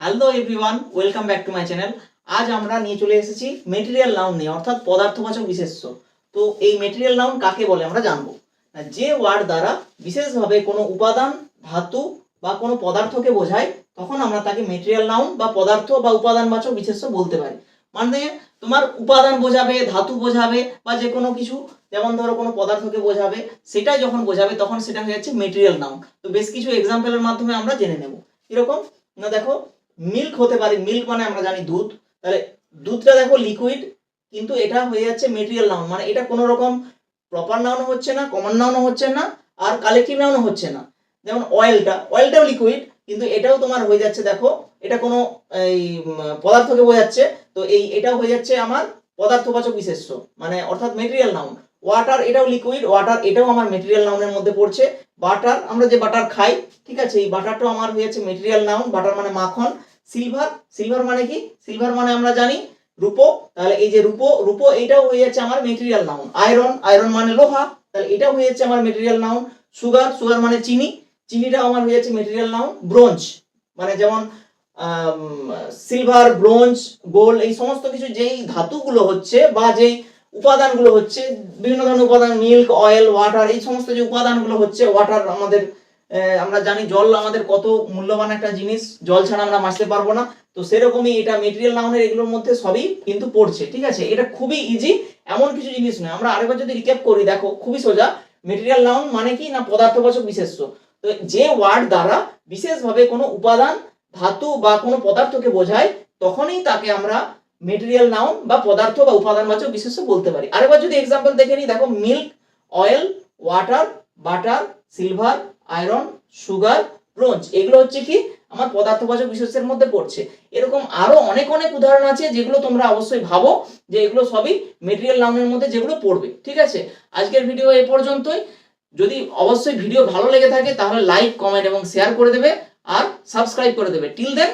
Hello everyone welcome back to my channel আজ আমরা নিয়ে চলে এসেছি মেটেরিয়াল নাউন নিয়ে, অর্থাৎ পদার্থবাচক বিশেষ্য। তো এই মেটেরিয়াল নাউন কাকে বলে আমরা জানব? যে ওয়ার্ড দ্বারা বিশেষভাবে কোনো উপাদান, ধাতু বা কোনো পদার্থকে বোঝায়, তখন আমরা তাকে মেটেরিয়াল নাউন বা পদার্থ বা উপাদানবাচক বিশেষ্য বলতে পারি। মানে তোমার উপাদান বোঝাবে, ধাতু বোঝাবে বা যে কোনো কিছু, যেমন ধরো কোনো পদার্থকে বোঝাবে, সেটাই যখন বোঝাবে, তখন সেটা হয়ে যাচ্ছে মেটেরিয়াল নাউন তো বেশ কিছু এক্সাম্পলের মাধ্যমে আমরা জেনে নেব। এরকম না দেখো মিল্ক হতে পারে, মিল্ক মানে আমরা জানি দুধ। তাহলে দুধটা দেখো লিকুইড কিন্তু এটা হয়ে যাচ্ছে মেটেরিয়াল নাউন মানে এটা কোনো রকম প্রপার নাউনও হচ্ছে না কমন নাউনও হচ্ছে না, আর কালেকটিভ নাউনও হচ্ছে না। যেমন অয়েলটা অয়েলটাও লিকুইড কিন্তু এটাও তোমার হয়ে যাচ্ছে, দেখো, এটা কোনো এই পদার্থকে বোঝাচ্ছে। তো এই, এটাও হয়ে যাচ্ছে আমার পদার্থবাচক বিশেষ্য মানে অর্থাৎ মেটেরিয়াল নাউন ওয়াটার এটাও লিকুইড ওয়াটার এটাও আমার মেটেরিয়াল নাউনের মধ্যে পড়ছে। বাটার আমরা যে বাটার খাই, ঠিক আছে, এই বাটারটাও আমার হয়ে যাচ্ছে মেটেরিয়াল নাউন বাটার মানে মাখন। সিলভার সিলভার মানে কি? সিলভার মানে আমরা জানি রূপো। তাহলে এই যে রূপো রূপো এটাও হয়ে যাচ্ছে আমার মেটেরিয়াল নাউন আয়রন আয়রন মানে লোহা। তাহলে এটাও হয়ে যাচ্ছে আমার মেটেরিয়াল নাউন সুগার সুগার মানে চিনি। চিনিটাও আমার হয়ে যাচ্ছে মেটেরিয়াল নাউন ব্রোঞ্জ মানে যেমন সিলভার ব্রোঞ্জ গোল্ড এই সমস্ত কিছু যেই ধাতুগুলো হচ্ছে বা যেই উপাদানগুলো হচ্ছে, বিভিন্ন ধরনের উপাদান মিল্ক অয়েল ওয়াটার এই সমস্ত যে উপাদানগুলো হচ্ছে ওয়াটার আমাদের আমরা জানি জল আমাদের কত মূল্যবান একটা জিনিস, জল ছাড়া আমরা বাঁচতে পারব না। তো সেরকমই এটা মেটেরিয়াল নাউনের এগুলোর মধ্যে সবই কিন্তু পড়ছে, ঠিক আছে? এটা খুবই ইজি এমন কিছু জিনিস নয়। আমরা আরেকবার যদি রিক্যাপ করি, দেখো, খুবই সোজা। মেটেরিয়াল নাউন মানে কি না পদার্থবাচক বিশেষ্য? তো যে ওয়ার্ড দ্বারা বিশেষভাবে কোনো উপাদান, ধাতু বা কোনো পদার্থকে বোঝায়, তখনই তাকে আমরা মেটেরিয়াল নাউন বা পদার্থ বা উপাদানবাচক বিশেষ্য বলতে পারি। আরেকবার যদি এক্সাম্পল দেখে নিই, দেখো milk oil water butter silver, iron, sugar, bronze. এগুলো হচ্ছে কি আমার পদার্থবাচক বিশেষের মধ্যে পড়ছে। এরকম আরও অনেক অনেক উদাহরণ আছে যেগুলো তোমরা অবশ্যই ভাবো যে এগুলো সবই মেটেরিয়াল নাউনের মধ্যে যেগুলো পড়বে, ঠিক আছে? আজকের ভিডিও এ পর্যন্তই। যদি অবশ্যই ভিডিও ভালো লেগে থাকে তাহলে লাইক কমেন্ট এবং শেয়ার করে দেবে আর সাবস্ক্রাইব করে দেবে। Till then